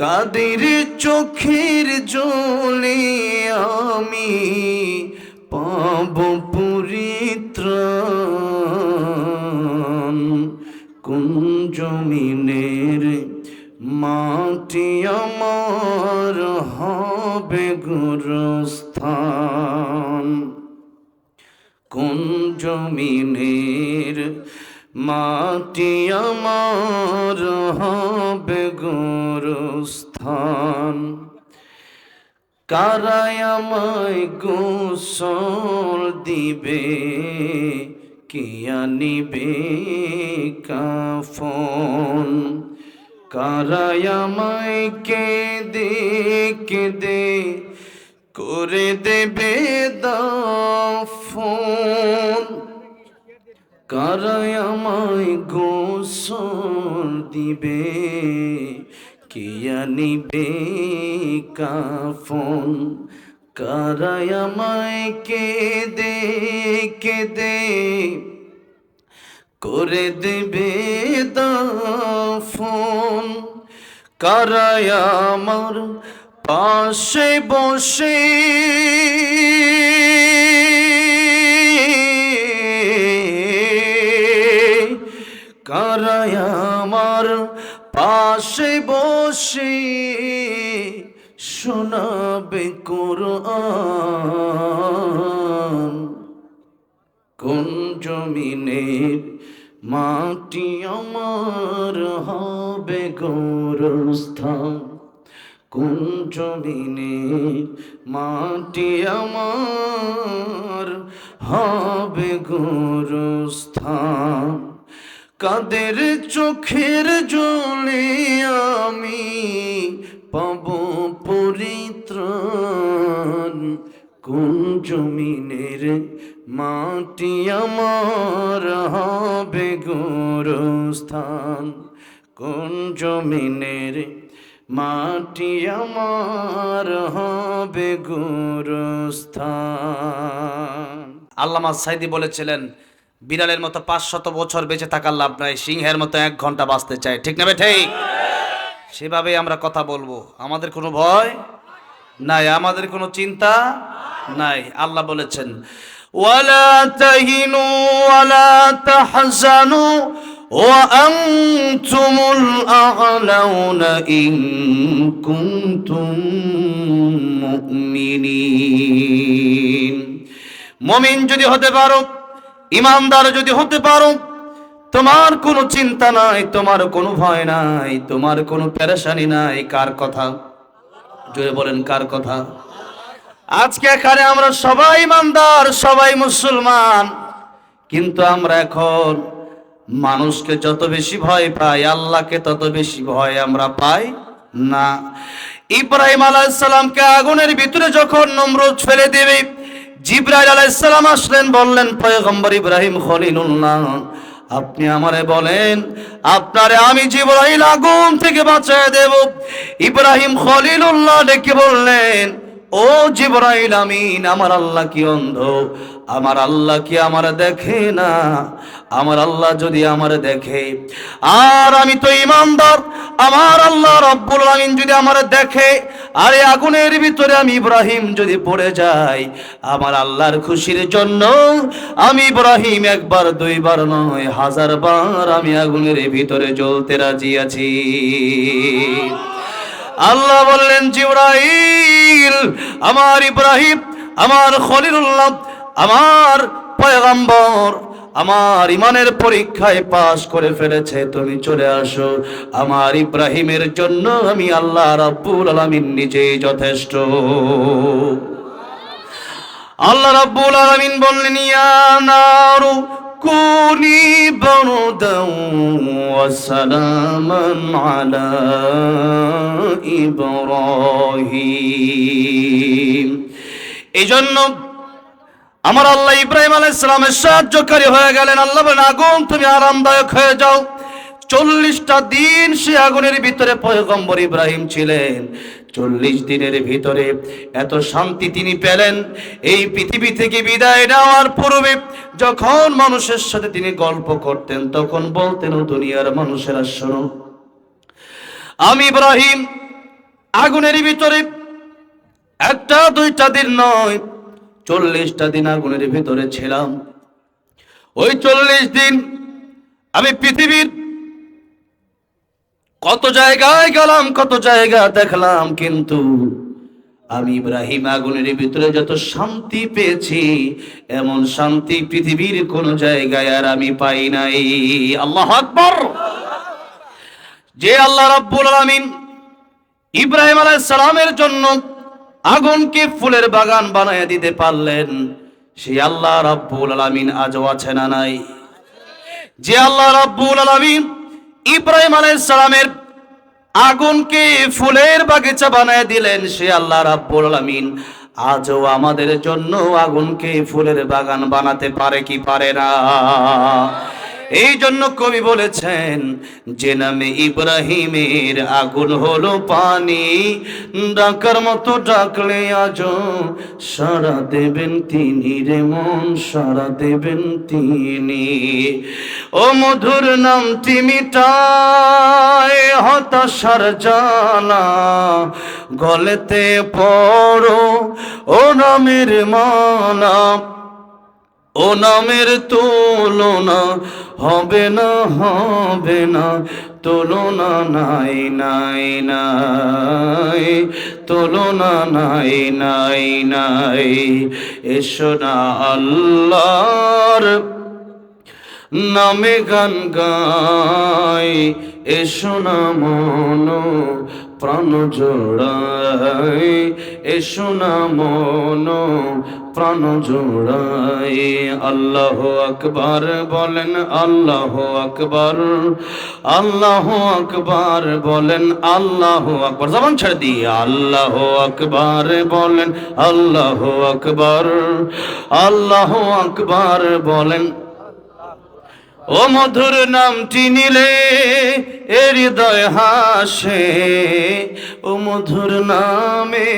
কাদের চোখের জলে আমি পাব পরিত্রাণ কোন জমিনের মাটি আমার হবে গুরুস্থান? কোন জমিনের মাটি আমার হবে গুরুস্থান। কারায় আমায় গোসল দিবে, কে আনিবে কাফন? কারায় আমায় কেঁদে কেঁদে করে দেবে দাফন। কারায় আমায় দিবে? কে আনিবে কাফন? কারায় আমায় কেঁদে কেঁদে করে দেবে দাফন? কারায় আমার পাশে বসে পাশে বসে শোনাবে কোরআন। কোন জমিনের মাটি আমার হবে গৌরস্থান? কোন জমিনের মাটি আমার হবে গৌরস্থান? কাদের চোখের জলে আমি পাব পরিত্রাণ? কোন জমিনের মাটি আমার হবে গুরুস্থান? কোন জমিনের মাটি আমার হবে গুরুস্থান? আল্লামা সাইদি বলেছিলেন বিড়ালের মতো পাঁচশত বছর বেঁচে থাকার লাভ নাই সিংহের মতো এক ঘন্টা বাঁচতে চাই ঠিক না ঠিক সেভাবেই আমরা কথা বলবো আমাদের কোনো ভয় নাই আমাদের কোনো চিন্তা নাই আল্লাহ বলেছেন ولا تهنوا ولا تحزنوا وأنتم الأعلون إن كنتم مؤمنين মমিন যদি হতে পারো ইমানদার যদি হতে পারো, তোমার কোনো চিন্তা নাই, তোমার কোনো ভয় নাই, তোমার কোনো পেরেশানি নাই। কার কথা? জোরে বলেন, কার কথা? আজকে এখানে আমরা সবাই ইমানদার, সবাই মুসলমান, কিন্তু আমরা এখন মানুষকে যত বেশি ভয় পাই, আল্লাহকে তত বেশি ভয় আমরা পাই না। ইব্রাহিম আলাইসালামকে আগুনের ভিতরে যখন নমরুদ ফেলে দেবে জিব্রাইল আলাইসালাম আসলেন, বললেন, পয়গম্বর ইব্রাহিম খলিলুল্লাহ, আপনি আমারে বলেন, আপনারে আমি জিব্রাইল আগুন থেকে বাঁচায় দেব। ইব্রাহিম খলিলুল্লাহ ডেকে বললেন, ও জিব্রাইল আমিন, আমার আল্লাহ কি অন্ধ? আমার আল্লাহ কি আমার দেখে না? আমার আল্লাহ যদি আমার দেখে। আর আমি তো ইমানদার। আমার আল্লাহ রব্বুল আমিন যদি আমার দেখে, আরে আগুনের ভিতরে আমি ইব্রাহিম যদি পড়ে যাই, আমার আল্লাহর খুশির জন্য আমি ইব্রাহিম একবার, দুইবার নয় হাজার বার আমি আগুনের ভিতরে জ্বলতে রাজি আছি। আল্লাহ বললেন, জিব্রাইল, আমার ইব্রাহিম, আমার খলিলুল্লাহ আমার পয়গম্বর আমার ইমানের পরীক্ষায় পাশ করে ফেলেছে, তুমি চলে আসো। আমার ইব্রাহিমের জন্য আমি আল্লাহ রাব্বুল আলামিন নিজেই যথেষ্ট। আল্লাহ রাব্বুল আলামিন বললেন, ইয়া নারু কুনি বারদাও ওয়া সালামান আলা ইব্রাহিম। এজন্য আমার আল্লাহ ইব্রাহিম আলাইহিস ইসলামের সাহায্যকারী হয়ে গেলেন। আল্লাহ আগুন, তুমি আরামদায়ক হয়ে যাও। চল্লিশটা দিন সে আগুনের ভিতরে পয়গম্বর ইব্রাহিম ছিলেন। চল্লিশ দিনের ভিতরে এত শান্তি তিনি পেলেন। এই পৃথিবী থেকে বিদায় নেওয়ার পূর্বে যখন মানুষের সাথে তিনি গল্প করতেন, তখন বলতেন দুনিয়ার মানুষেরা, শোনো। আমি ইব্রাহিম, আগুনের ভিতরে একটা, দুইটা দিন নয় চল্লিশটা দিন আগুনের ভিতরে ছিলাম। ওই চল্লিশ দিন আমি পৃথিবীর কত জায়গায় গেলাম, কত জায়গা দেখলাম, কিন্তু আমি ইব্রাহিম আগুনের ভিতরে যত শান্তি পেয়েছি, এমন শান্তি পৃথিবীর কোন জায়গায় আর আমি পাই নাই। আল্লাহ আকবর! যে আল্লাহ রাব্বুল আলামিন ইব্রাহিম আলাইহিস সালামের জন্য আগুনকে ফুলের বাগান বানায় দিতে পারলেন। সেই আল্লাহ রাব্বুল আলামিন আজও আছে না নাই? যে আল্লাহ রাব্বুল আলামিন ইব্রাহিম আলাইহিস সালামের আগুনকে ফুলের বাগিচা বানায় দিলেন, সে আল্লাহ রাব্বুল আলামিন আজও আমাদের জন্য আগুনকে ফুলের বাগান বানাতে পারে কি পারে না? এই জন্য কবি বলেছেন, যে নামে ইব্রাহিমের আগুন হলো পানি। ডাকার মতো ডাকলে আজও সারা দেবেন তিনি রে মন সারা দেবেন তিনি। ও মধুর নাম মিটায় হতাশার জানা গলেতে পড়ো ও নামের মানা ও নামের তুলনা হবে না হবে না, তুলনা নাই নাই নাই, তুলনা নাই নাই নাই। এসো না আল্লাহর নামে গান গাই, এসো না মন প্রাণ জোড়াই, এসো না মন, প্রাণ জোড়াই। আল্লাহ আকবার বলেন, আল্লাহ আকবার আল্লাহ আকবার বলেন, আল্লাহ আকবার। জবান ছেড়ে দিয়ে আল্লাহ আকবার বলেন, আল্লাহ আকবার আল্লাহ আকবার বলেন ও মধুর নামটি নিলে এ হৃদয় হাসে। ও মধুর নামে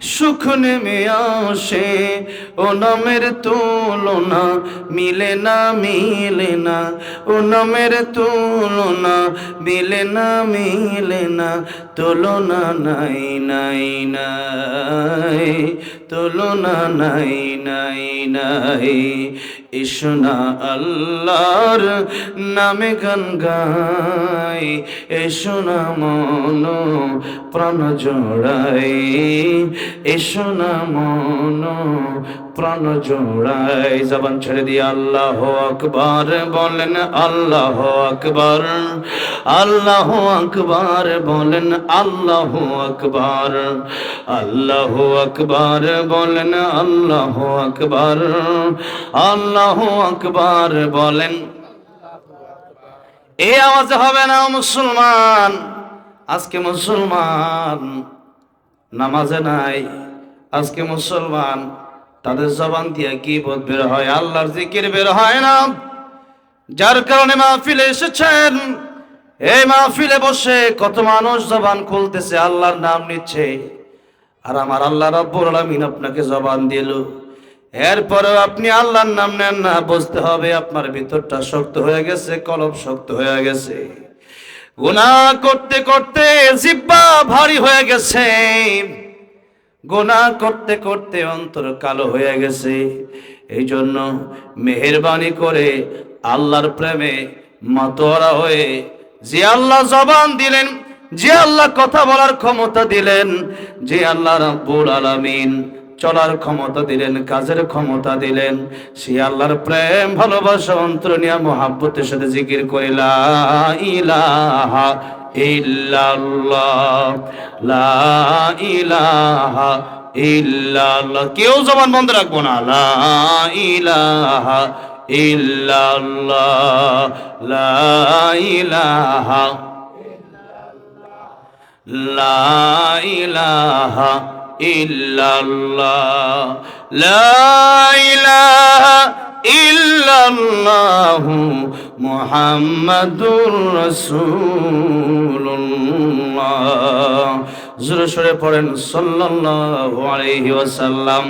সুখ নেমে আসে। ও নামের তুলনা মিলে না মিলে না। ও নামের তুলনা মিলে না মিলে না। তুলনা নাই নাই নাই। তুলনা নাই নাই নাই। ইসনা আল্লাহর নামে গান গাই এসো না মন প্রাণ জোড়াই এসো মন প্রাণ জোড়াই জবান ছেড়ে দিয়ে আল্লাহ আকবার বলেন, আল্লাহ আকবার আল্লাহ আকবার বলেন, আল্লাহ আকবার আল্লাহ আকবার বলেন, আল্লাহ আকবার আল্লাহ আকবার বলেন। এই আওয়াজ হবে না মুসলমান, আজকে মুসলমান, নামাজে নাই, আজকে মুসলমান তাদের জবান দিয়ে কি বোধ বের হয়, আল্লাহর জিকির বের হয় না। যার কারণে মাহফিলে এসেছেন। এই মাহফিলে বসে কত মানুষ জবান খুলতেছে, আল্লাহর নাম নিচ্ছে। আর আমার আল্লাহ রব্বুল আলামিন আপনাকে জবান দিল। এরপরেও আপনি আল্লাহর নাম নেন না, বুঝতে হবে আপনার ভিতরটা শক্ত হয়ে গেছে কলব শক্ত হয়ে গেছে। গুনাহ করতে করতে জিব্বা ভারী হয়ে গেছে। গোনা করতে করতে অন্তর কালো হয়ে গেছে। এই জন্য মেহরবানি করে আল্লাহর প্রেমে মাতোয়ারা হয়ে যে আল্লাহ জবান দিলেন, যে আল্লাহ কথা বলার ক্ষমতা দিলেন, যে আল্লাহ রাব্বুল আলামিন চলার ক্ষমতা দিলেন, কাজের ক্ষমতা দিলেন, সে আল্লাহর প্রেম, ভালোবাসা, অন্তর নিয়ে মহাব্বতের সাথে জিকির করিলা ইলাহা ইল্লাল্লাহ, লা ইলাহা ইল্লাল্লাহ। কেউ জবান বন্ধ রাখব না, লা ইলাহা ইল্লাল্লাহ, লা ইলাহা লা ইলাহা ইল্লাল্লাহ, লা ইলাহা ইল্লাল্লাহু, মুহাম্মাদুর রাসূলুল্লাহ জোরে সরে পড়েন সাল্লাল্লাহু আলাইহি ওয়াসাল্লাম।